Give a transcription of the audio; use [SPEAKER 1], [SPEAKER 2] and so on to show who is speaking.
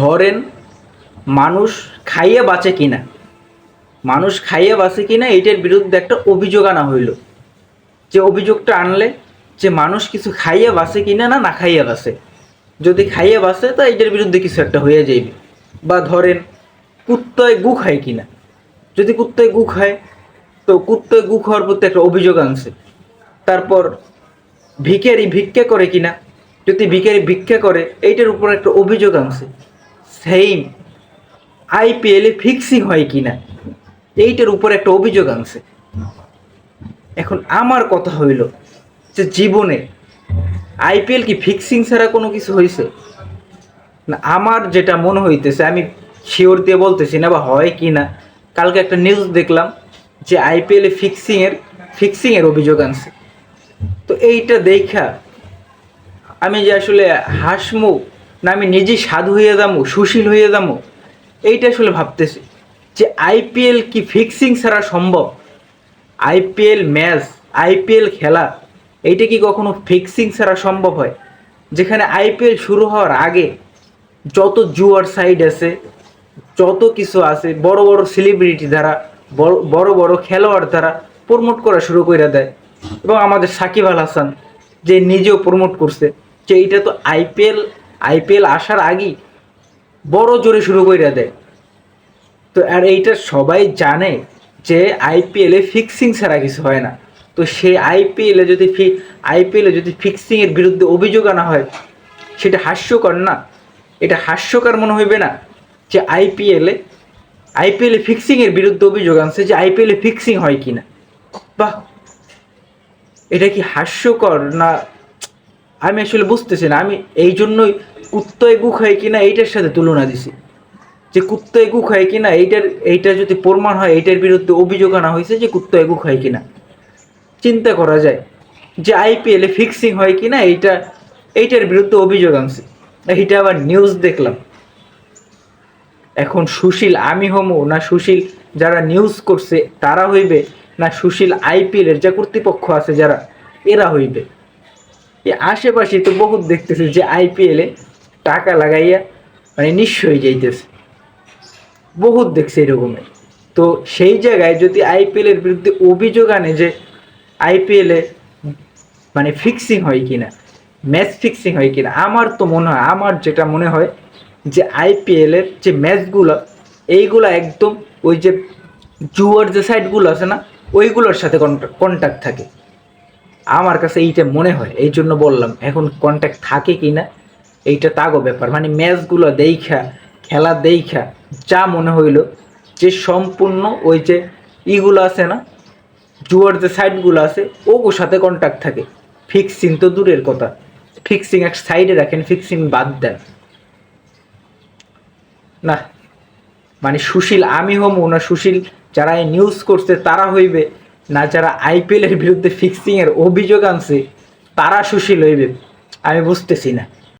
[SPEAKER 1] ধরেন মানুষ খাইয়ে বাঁচে কিনা। মানুষ খাইয়ে বাঁচে কিনা এইটার বিরুদ্ধে একটা অভিযোগ আনা হইল। যে অভিযোগটা আনলে যে মানুষ কিছু খাইয়ে বাঁচে কিনা না না খাইয়ে বাঁচে। যদি খাইয়ে বাঁচে তো এইটার বিরুদ্ধে কিছু একটা হয়ে যাইবে। বা ধরেন কুত্তয় গু খায় কিনা। যদি কুত্তয় গু খায়, তো কুত্তয় গু খাওয়ার প্রতি একটা অভিযোগ আনছে। তারপর ভিখারি ভিক্ষা করে কিনা। যদি ভিখারি ভিক্ষা করে, এইটার উপর একটা অভিযোগ আনছে। সেম আইপিএলে ফিক্সিং হয় কি না এইটার উপর একটা অভিযোগ আনছে। এখন আমার কথা হইল যে জীবনে আইপিএল কি ফিক্সিং ছাড়া কোনো কিছু হয়েছে না, আমার যেটা মনে হইতেছে, আমি শিওর দিয়ে বলতেছি না বা হয় কি না কালকে একটা নিউজ দেখলাম যে আইপিএলে ফিক্সিংয়ের ফিক্সিংয়ের অভিযোগ আনছে। তো এইটা দেখা আমি যে আসলে হাসমু না, আমি নিজেই সাধু হয়ে যাব, সুশীল হয়ে যাব, এইটা আসলে ভাবতেছি যে আইপিএল কি ফিক্সিং ছাড়া সম্ভব? আইপিএল ম্যাচ আইপিএল খেলা, এইটা কি কখনো ফিক্সিং ছাড়া সম্ভব হয়? যেখানে আইপিএল শুরু হওয়ার আগে যত জুয়ার সাইড আছে, যত কিছু আছে, বড় বড় সেলিব্রিটি দ্বারা, বড় বড় খেলোয়াড় দ্বারা প্রমোট করা শুরু করে দেয়। এবং আমাদের সাকিব আল হাসান যে নিজেও প্রমোট করছে, যে এইটা তো আইপিএল আইপিএল আসার আগেই বড় জোরে শুরু করে দেয়। তো আর এইটা সবাই জানে যে আইপিএলে ফিক্সিং ছাড়া কিছু হয় না। তো সেই আইপিএলে যদি ফি, আইপিএলে যদি ফিক্সিংয়ের বিরুদ্ধে অভিযোগ আনা হয়, সেটা হাস্যকর না। এটা হাস্যকর মনে হইবে না যে আইপিএলে আইপিএলে ফিক্সিংয়ের বিরুদ্ধে অভিযোগ আনছে যে আইপিএলে ফিক্সিং হয় কি না বাহ! এটা কি হাস্যকর না আমি আসলে বুঝতেছি না, আমি এই জন্যই কুত্তয় গু খাই কিনা এইটার সাথে তুলনা দিছি। যে কুত্তয় গু খায় কিনা, এইটার এইটা যদি প্রমাণ হয়, এইটার বিরুদ্ধে অভিযোগ আনা হয়েছে যে কুত্তয় গু খায় কিনা। চিন্তা করা যায় যে আইপিএলে ফিক্সিং হয় কিনা, এইটা, এইটার বিরুদ্ধে অভিযোগ আনছে। এইটা আবার নিউজ দেখলাম। এখন সুশীল, আমি হমু না সুশীল যারা নিউজ করছে, তারা হইবে না সুশীল আইপিএলের যা কর্তৃপক্ষ আছে যারা, এরা হইবে। আশেপাশে তো বহুত দেখতেছে যে আইপিএলে টাকা লাগাইয়া মানে নিঃস্ব হয়ে যাইতেছে। বহুত দেখছে এরকমের তো সেই জায়গায় যদি আইপিএলের বিরুদ্ধে অভিযোগ আনে যে আইপিএলে মানে ফিক্সিং হয় কিনা ম্যাচ ফিক্সিং হয় কিনা, আমার তো মনে হয়, আমার যেটা মনে হয় যে আইপিএলের যে ম্যাচগুলো এইগুলো একদম ওই যে জুয়ার যে সাইডগুলো আছে না, ওইগুলোর সাথে কন্ট্যাক্ট থাকে। আমার কাছে এইটা মনে হয়, এই জন্য বললাম, এখন কন্ট্যাক্ট থাকে কি না এইটা তাগো ব্যাপার। মানে ম্যাচগুলো দেখা, খেলা দেখা, যা মনে হইল, যে সম্পূর্ণ ওই যে ইগুলো আছে না, জুয়ার যে সাইডগুলো আছে ওগুলোর সাথে কন্ট্যাক্ট থাকে। ফিক্সিং তো দূরের কথা ফিক্সিং এক সাইডে রাখেন ফিক্সিং বাদ দেন। না মানে সুশীল, আমি হমু না, সুশীল যারা এই নিউজ করছে, তারা হইবে না যারা আইপিএলের বিরুদ্ধে ফিক্সিংয়ের অভিযোগ আনছে তারা সুশীল হইবে আমি বুঝতেছি না।